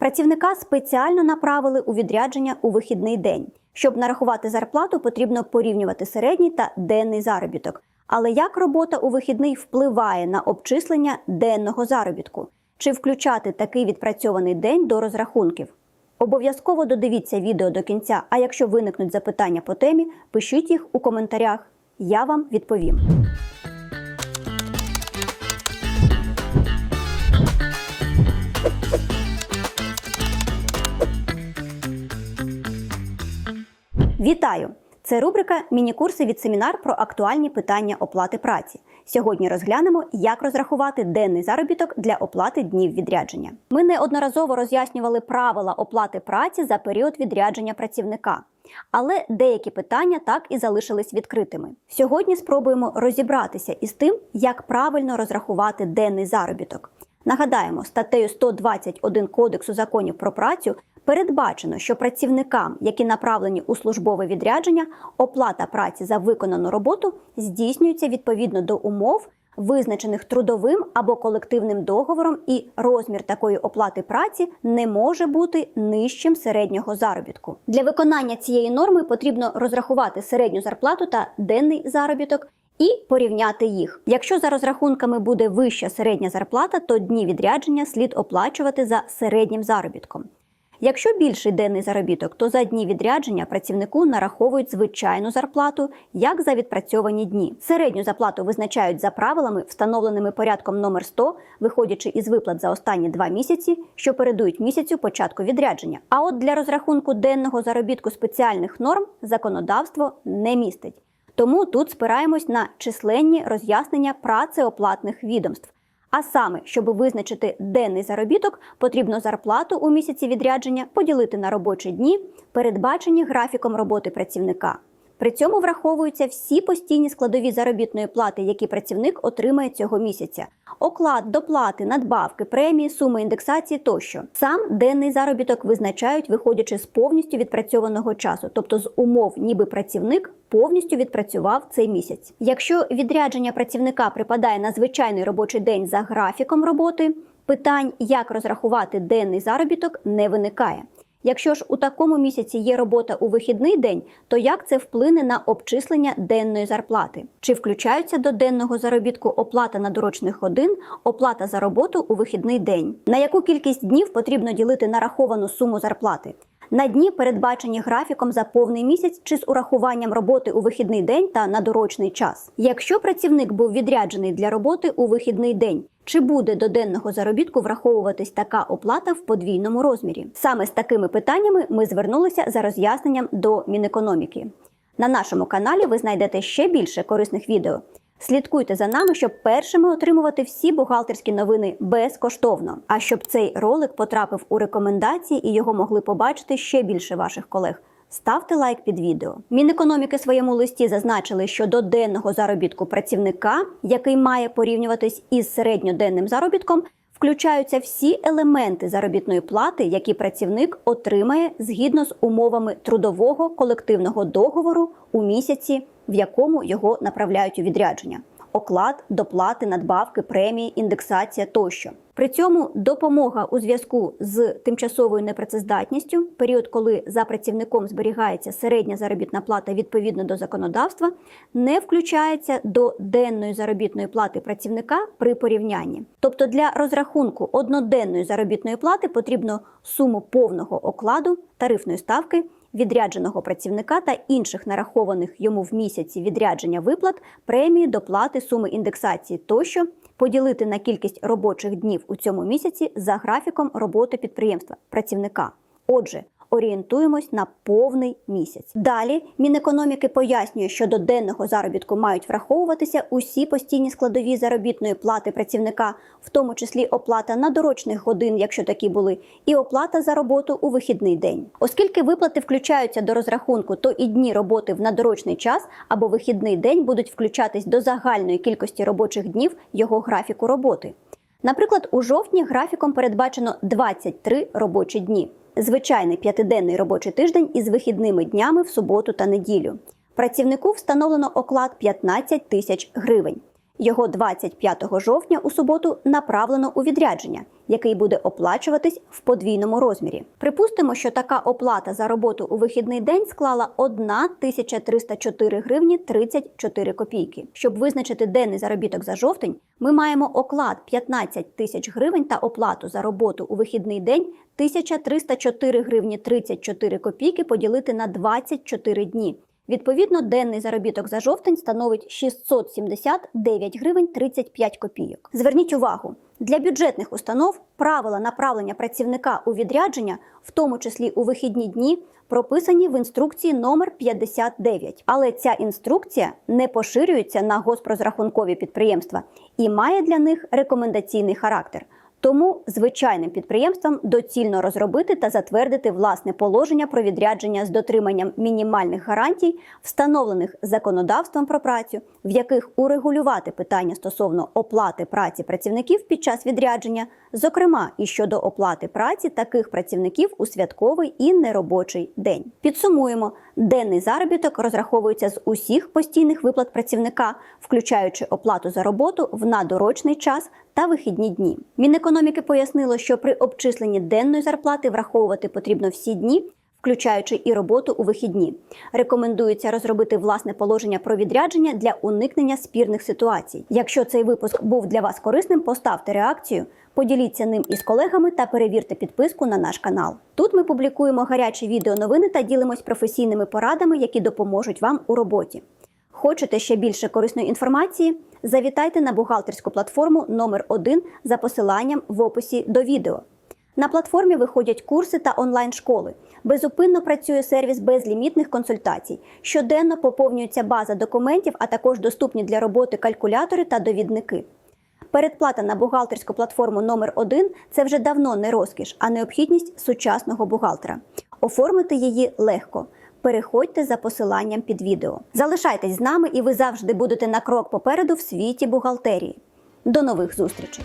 Працівника спеціально направили у відрядження у вихідний день. Щоб нарахувати зарплату, потрібно порівнювати середній та денний заробіток. Але як робота у вихідний впливає на обчислення денного заробітку? Чи включати такий відпрацьований день до розрахунків? Обов'язково додивіться відео до кінця, а якщо виникнуть запитання по темі, пишіть їх у коментарях. Я вам відповім. Вітаю! Це рубрика Міні-курси від семінар про актуальні питання оплати праці. Сьогодні розглянемо, як розрахувати денний заробіток для оплати днів відрядження. Ми неодноразово роз'яснювали правила оплати праці за період відрядження працівника. Але деякі питання так і залишились відкритими. Сьогодні спробуємо розібратися із тим, як правильно розрахувати денний заробіток. Нагадаємо, статтею 121 Кодексу законів про працю передбачено, що працівникам, які направлені у службове відрядження, оплата праці за виконану роботу здійснюється відповідно до умов, визначених трудовим або колективним договором, і розмір такої оплати праці не може бути нижчим середнього заробітку. Для виконання цієї норми потрібно розрахувати середню зарплату та денний заробіток. І порівняти їх. Якщо за розрахунками буде вища середня зарплата, то дні відрядження слід оплачувати за середнім заробітком. Якщо більший денний заробіток, то за дні відрядження працівнику нараховують звичайну зарплату, як за відпрацьовані дні. Середню зарплату визначають за правилами, встановленими порядком номер 100, виходячи із виплат за останні два місяці, що передують місяцю початку відрядження. А от для розрахунку денного заробітку спеціальних норм законодавство не містить. Тому тут спираємось на численні роз'яснення працеоплатних відомств. А саме, щоб визначити денний заробіток, потрібно зарплату у місяці відрядження поділити на робочі дні, передбачені графіком роботи працівника. При цьому враховуються всі постійні складові заробітної плати, які працівник отримає цього місяця: оклад, доплати, надбавки, премії, суми індексації тощо. Сам денний заробіток визначають, виходячи з повністю відпрацьованого часу, тобто з умов, ніби працівник повністю відпрацював цей місяць. Якщо відрядження працівника припадає на звичайний робочий день за графіком роботи, питань, як розрахувати денний заробіток, не виникає. Якщо ж у такому місяці є робота у вихідний день, то як це вплине на обчислення денної зарплати? Чи включаються до денного заробітку оплата надурочних годин, оплата за роботу у вихідний день? На яку кількість днів потрібно ділити нараховану суму зарплати? На дні передбачені графіком за повний місяць чи з урахуванням роботи у вихідний день та на дорочний час. Якщо працівник був відряджений для роботи у вихідний день, чи буде до денного заробітку враховуватись така оплата в подвійному розмірі? Саме з такими питаннями ми звернулися за роз'ясненням до Мінекономіки. На нашому каналі ви знайдете ще більше корисних відео. Слідкуйте за нами, щоб першими отримувати всі бухгалтерські новини безкоштовно. А щоб цей ролик потрапив у рекомендації і його могли побачити ще більше ваших колег. Ставте лайк під відео. Мінекономіки своєму листі зазначили, що до денного заробітку працівника, який має порівнюватись із середньоденним заробітком, включаються всі елементи заробітної плати, які працівник отримає згідно з умовами трудового колективного договору у місяці, в якому його направляють у відрядження. Оклад, доплати, надбавки, премії, індексація тощо. При цьому допомога у зв'язку з тимчасовою непрацездатністю, період, коли за працівником зберігається середня заробітна плата відповідно до законодавства, не включається до денної заробітної плати працівника при порівнянні. Тобто для розрахунку одноденної заробітної плати потрібно суму повного окладу тарифної ставки відрядженого працівника та інших нарахованих йому в місяці відрядження виплат, премії, доплати, суми індексації тощо поділити на кількість робочих днів у цьому місяці за графіком роботи підприємства працівника. Отже, орієнтуємось на повний місяць. Далі Мінекономіки пояснює, що до денного заробітку мають враховуватися усі постійні складові заробітної плати працівника, в тому числі оплата надорочних годин, якщо такі були, і оплата за роботу у вихідний день. Оскільки виплати включаються до розрахунку, то і дні роботи в надорочний час або вихідний день будуть включатись до загальної кількості робочих днів його графіку роботи. Наприклад, у жовтні графіком передбачено 23 робочі дні звичайний п'ятиденний робочий тиждень із вихідними днями в суботу та неділю. Працівнику встановлено оклад 15 тисяч гривень. Його 25 жовтня у суботу направлено у відрядження, який буде оплачуватись в подвійному розмірі. Припустимо, що така оплата за роботу у вихідний день склала 1 304 гривні 34 копійки. Щоб визначити денний заробіток за жовтень, ми маємо оклад 15 тисяч гривень та оплату за роботу у вихідний день 1304 гривні 34 копійки поділити на 24 дні. Відповідно, денний заробіток за жовтень становить 679 гривень 35 копійок. Зверніть увагу, для бюджетних установ правила направлення працівника у відрядження, в тому числі у вихідні дні, прописані в інструкції номер 59. Але ця інструкція не поширюється на госпрозрахункові підприємства і має для них рекомендаційний характер. Тому звичайним підприємствам доцільно розробити та затвердити власне положення про відрядження з дотриманням мінімальних гарантій, встановлених законодавством про працю, в яких урегулювати питання стосовно оплати праці працівників під час відрядження, зокрема і щодо оплати праці таких працівників у святковий і неробочий день. Підсумуємо, денний заробіток розраховується з усіх постійних виплат працівника, включаючи оплату за роботу в надорочний час та вихідні дні. Мінекономіки пояснило, що при обчисленні денної зарплати враховувати потрібно всі дні, включаючи і роботу у вихідні. Рекомендується розробити власне положення про відрядження для уникнення спірних ситуацій. Якщо цей випуск був для вас корисним, поставте реакцію. Поділіться ним із колегами та перевірте підписку на наш канал. Тут ми публікуємо гарячі відеоновини та ділимось професійними порадами, які допоможуть вам у роботі. Хочете ще більше корисної інформації? Завітайте на бухгалтерську платформу номер 1 за посиланням в описі до відео. На платформі виходять курси та онлайн-школи. Безупинно працює сервіс безлімітних консультацій. Щоденно поповнюється база документів, а також доступні для роботи калькулятори та довідники. Передплата на бухгалтерську платформу номер 1 це вже давно не розкіш, а необхідність сучасного бухгалтера. Оформити її легко. Переходьте за посиланням під відео. Залишайтесь з нами, і ви завжди будете на крок попереду в світі бухгалтерії. До нових зустрічей!